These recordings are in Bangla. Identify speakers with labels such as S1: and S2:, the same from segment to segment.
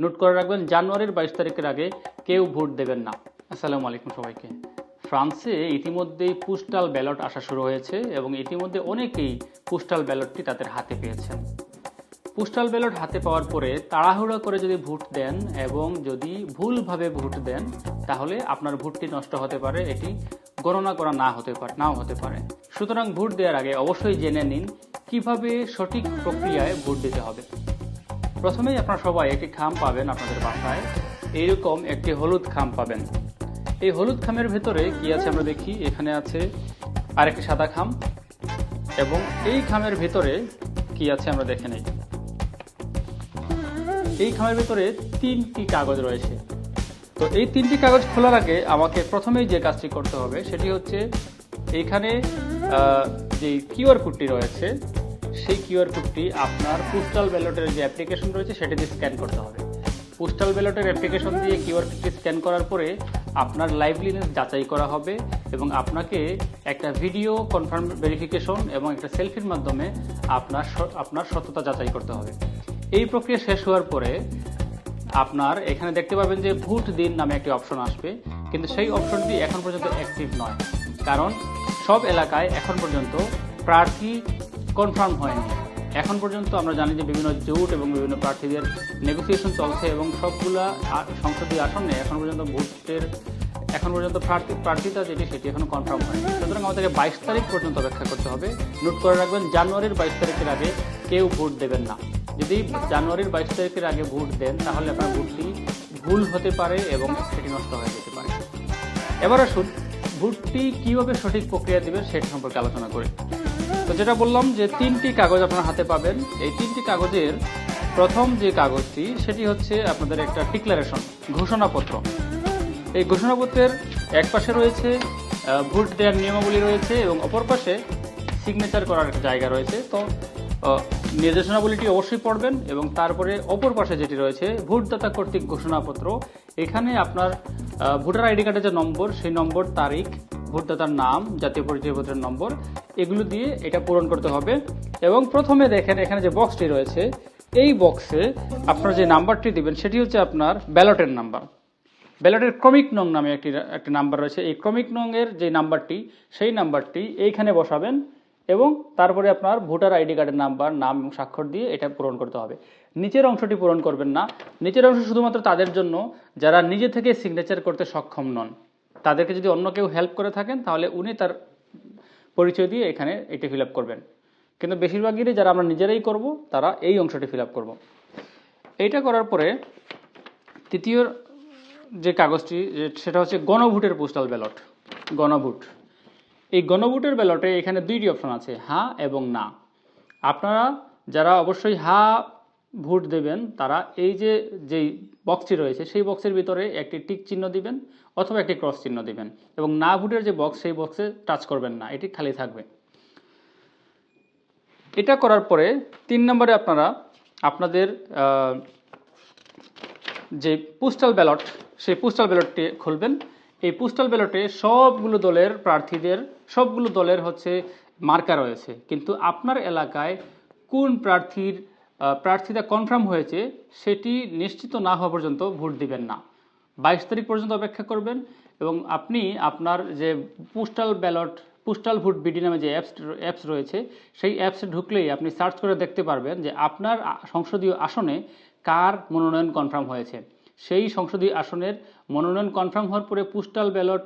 S1: নোট করে রাখবেন, জানুয়ারির বাইশ তারিখের আগে কেউ ভোট দেবেন না। আসসালামু আলাইকুম সবাইকে। ফ্রান্সে ইতিমধ্যেই পোস্টাল ব্যালট আসা শুরু হয়েছে এবং ইতিমধ্যে অনেকেই পোস্টাল ব্যালটটি তাদের হাতে পেয়েছেন। পোস্টাল ব্যালট হাতে পাওয়ার পরে তাড়াহুড়া করে যদি ভোট দেন এবং যদি ভুলভাবে ভোট দেন, তাহলে আপনার ভোটটি নষ্ট হতে পারে, এটি গণনা করা না হতে পারে, নাও হতে পারে। সুতরাং ভোট দেওয়ার আগে অবশ্যই জেনে নিন কীভাবে সঠিক প্রক্রিয়ায় ভোট দিতে হবে। প্রথমেই আপনারা সবাই একটি খাম পাবেন আপনাদের বাসায়। এইরকম একটি হলুদ খাম পাবেন। এই হলুদ খামের ভেতরে কি আছে আমরা দেখি? এখানে আছে আরেকটি সাদা খাম এবং এই খামের ভেতরে কি আছে আমরা দেখে নেই। এই খামের ভেতরে তিনটি কাগজ রয়েছে। তো এই তিনটি কাগজ খোলার আগে আমাকে প্রথমেই যে কাজটি করতে হবে সেটি হচ্ছে এইখানে যে কিউআর কোডটি রয়েছে সেই কিউআর কোডটি আপনার পোস্টাল ব্যালটের যে অ্যাপ্লিকেশন রয়েছে সেটি দিয়ে স্ক্যান করতে হবে। পোস্টাল ব্যালটের অ্যাপ্লিকেশন দিয়ে কিউআর কোডটি স্ক্যান করার পরে আপনার লাইভলিনেস যাচাই করা হবে এবং আপনাকে একটা ভিডিও কনফার্ম ভেরিফিকেশন এবং একটা সেলফির মাধ্যমে আপনার আপনার সততা যাচাই করতে হবে। এই প্রক্রিয়া শেষ হওয়ার পরে আপনার এখানে দেখতে পাবেন যে ভোট দিন নামে একটি অপশন আসবে, কিন্তু সেই অপশনটি এখন পর্যন্ত অ্যাক্টিভ নয়। কারণ সব এলাকায় এখন পর্যন্ত প্রার্থী কনফার্ম হয়নি। এখন পর্যন্ত আমরা জানি যে বিভিন্ন জোট এবং বিভিন্ন প্রার্থীদের নেগোসিয়েশন চলছে এবং সবগুলা সংসদীয় আসনে এখন পর্যন্ত ভোটের, এখন পর্যন্ত প্রার্থী, প্রার্থীতা যেটি, সেটি এখনও কনফার্ম হয়নি। সুতরাং আমাদেরকে বাইশ তারিখ পর্যন্ত অপেক্ষা করতে হবে। নোট করে রাখবেন, জানুয়ারির বাইশ তারিখের আগে কেউ ভোট দেবেন না। যদি জানুয়ারির বাইশ তারিখের আগে ভোট দেন, তাহলে আপনার ভোটটি ভুল হতে পারে এবং সেটি নষ্ট হয়ে যেতে পারে। এবার আসুন, ভোটটি কীভাবে সঠিক প্রক্রিয়া দেবে সেটি সম্পর্কে আলোচনা করি। তো যেটা বললাম যে তিনটি কাগজ আপনার হাতে পাবেন। এই তিনটি কাগজের প্রথম যে কাগজটি, সেটি হচ্ছে আপনাদের একটা ডিক্লারেশন, ঘোষণাপত্র। এই ঘোষণাপত্রের এক পাশে রয়েছে ভোট দেওয়ার নিয়মাবলী রয়েছে এবং অপর পাশে সিগনেচার করার একটা জায়গা রয়েছে। তো নির্দেশনাবলীটি অবশ্যই পড়বেন এবং তারপরে অপর পাশে যেটি রয়েছে, ভোটদাতা কর্তৃক ঘোষণাপত্র। এখানে আপনার ভোটার আইডি কার্ডের যে নম্বর, সেই নম্বর, তারিখ, ভোটদাতার নাম, জাতীয় পরিচয়পত্রের নম্বর এগুলো দিয়ে এটা পূরণ করতে হবে। এবং প্রথমে দেখেন এখানে যে বক্সটি রয়েছে, এই বক্সে আপনার যে নাম্বারটি দিবেন, সেটি হচ্ছে আপনার ব্যালটের নাম্বার। ব্যালটের ক্রমিক নং নামে একটি একটি নাম্বার রয়েছে। এই ক্রমিক নংয়ের যে নাম্বারটি, সেই নাম্বারটি এইখানে বসাবেন এবং তারপরে আপনার ভোটার আইডি কার্ডের নাম্বার, নাম এবং স্বাক্ষর দিয়ে এটা পূরণ করতে হবে। নিচের অংশটি পূরণ করবেন না। নিচের অংশ শুধুমাত্র তাদের জন্য। যারা নিজে থেকে সিগনেচার করতে সক্ষম নন, তাদেরকে যদি অন্য কেউ হেল্প করে থাকেন, তাহলে উনি তার পরিচয় দিয়ে এখানে এটি ফিল করবেন। কিন্তু বেশিরভাগই যারা আমরা নিজেরাই করব, তারা এই অংশটি ফিল করব। এইটা করার পরে তৃতীয় যে কাগজটি সেটা হচ্ছে গণভোটের পোস্টাল ব্যালট গণভোট। এই গণভোটের ব্যালটে এখানে দুইটি অপশন আছে হ্যাঁ এবং না। আপনারা যারা অবশ্যই হ্যাঁ ভোট দেবেন, তারা এই যে, যেই বক্সটি রয়েছে, সেই বক্সের ভিতরে একটি টিক চিহ্ন দিবেন অথবা একটি ক্রস চিহ্ন দিবেন এবং না ভোটের যে বক্স সেই বক্সে টাচ করবেন না, এটি খালি থাকবে। এটা করার পরে তিন নম্বরে আপনারা আপনাদের যে পোস্টাল ব্যালট সেই পোস্টাল ব্যালটটি খুলবেন। এই পোস্টাল ব্যালটে সবগুলো দলের প্রার্থীদের, সবগুলো দলের হচ্ছে মার্কা রয়েছে। কিন্তু আপনার এলাকায় কোন প্রার্থীর প্রার্থীতা কনফার্ম হয়েছে, সেটি নিশ্চিত না হওয়া পর্যন্ত ভোট দিবেন না। বাইশ তারিখ পর্যন্ত অপেক্ষা করবেন এবং আপনি আপনার যে postal ballot postal vote BD নামে যে অ্যাপস অ্যাপস রয়েছে, সেই অ্যাপসে ঢুকলেই আপনি সার্চ করে দেখতে পারবেন যে আপনার সংসদীয় আসনে কার মনোনয়ন কনফার্ম হয়েছে। সেই সংসদীয় আসনের মনোনয়ন কনফার্ম হওয়ার পরে postal ballot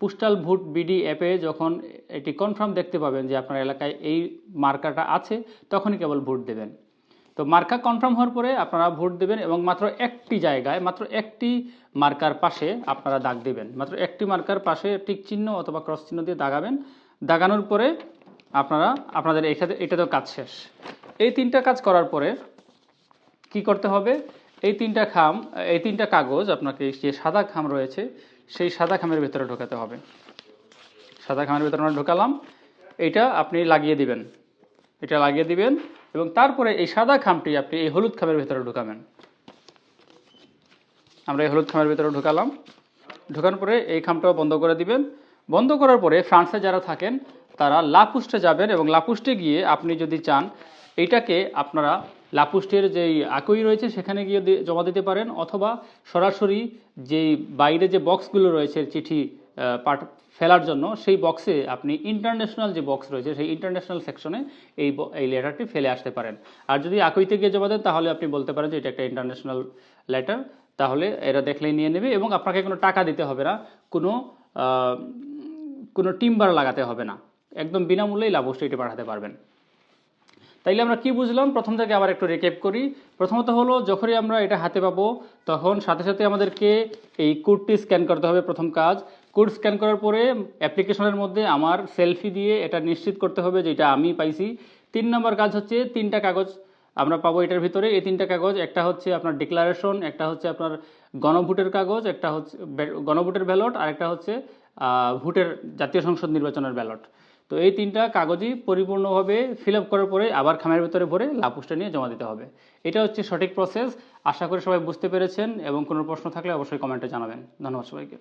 S1: postal vote BD অ্যাপে যখন এটি কনফার্ম দেখতে পাবেন যে আপনার এলাকায় এই মার্কাটা আছে, তখনই কেবল ভোট দেবেন। তো মার্কা কনফার্ম হওয়ার পরে আপনারা ভোট দেবেন এবং মাত্র একটি জায়গায়, মাত্র একটি মার্কার পাশে আপনারা দাগ দেবেন। মাত্র একটি মার্কার পাশে টিক চিহ্ন অথবা ক্রস চিহ্ন দিয়ে দাগাবেন। দাগানোর পরে আপনারা, আপনাদের এখানে এটা তো কাজ শেষ। এই তিনটা কাজ করার পরে কি করতে হবে? এই তিনটা খাম, এই তিনটা কাগজ আপনাকে যে সাদা খাম রয়েছে, সেই সাদা খামের ভেতরে ঢোকাতে হবে। সাদা খামের ভেতরে আমরা ঢোকালাম। এটা আপনি লাগিয়ে দিবেন। এটা লাগিয়ে দিবেন এবং তারপরে এই সাদা খামটি আপনি এই হলুদ খামের ভেতরে ঢোকাবেন। আমরা এই হলুদ খামের ভেতরে ঢোকালাম। ঢোকানোর পরে এই খামটাও বন্ধ করে দিবেন। বন্ধ করার পরে ফ্রান্সে যারা থাকেন, তারা লাপুস্টে যাবেন এবং লাপুস্টে গিয়ে আপনি যদি চান, এইটাকে আপনারা লাপুষ্টের যেই আকই রয়েছে, সেখানে গিয়ে জমা দিতে পারেন, অথবা সরাসরি যেই বাইরে যে বক্সগুলো রয়েছে চিঠি পাঠ ফেলার জন্য, সেই বক্সে আপনি ইন্টারন্যাশনাল যে বক্স রয়েছে, সেই ইন্টারন্যাশনাল সেকশনে এই এই লেটারটি ফেলে আসতে পারেন। আর যদি আকইতে গিয়ে জমা দেন, তাহলে আপনি বলতে পারেন যে এটা একটা ইন্টারন্যাশনাল লেটার, তাহলে এরা দেখলেই নিয়ে নেবে, এবং আপনাকে কোনো টাকা দিতে হবে না, কোনো কোনো টিম্বার লাগাতে হবে না। একদম বিনামূল্যেই লাভস্ট এটি পাঠাতে পারবেন। তাইলে আমরা কি বুঝলাম? প্রথম থেকে আবার একটু রেকেপ করি। প্রথমত হলো, যখনই আমরা এটা হাতে পাবো, তখন সাথে সাথে আমাদেরকে এই কোডটি স্ক্যান করতে হবে প্রথম কাজ। কোড স্ক্যান করার পরে অ্যাপ্লিকেশনের মধ্যে আমার সেলফি দিয়ে এটা নিশ্চিত করতে হবে যে এটা আমি পাইছি। তিন নম্বর কাজ হচ্ছে তিনটা কাগজ আমরা পাবো এটার ভিতরে। এই তিনটা কাগজ, একটা হচ্ছে আপনার ডিক্লারেশন একটা হচ্ছে আপনার গণভোটের কাগজ, একটা হচ্ছে গণভোটের ব্যালট আর একটা হচ্ছে ভোটের জাতীয় সংসদ নির্বাচনের ব্যালট তো এই তিনটা কাগজই পরিপূর্ণভাবে ফিল আপ করার পরে আবার খামের ভেতরে ভরে লাপুসটা নিয়ে জমা দিতে হবে। এটা হচ্ছে সঠিক প্রসেস। আশা করি সবাই বুঝতে পেরেছেন এবং কোনো প্রশ্ন থাকলে অবশ্যই কমেন্টে জানাবেন। ধন্যবাদ সবাইকে।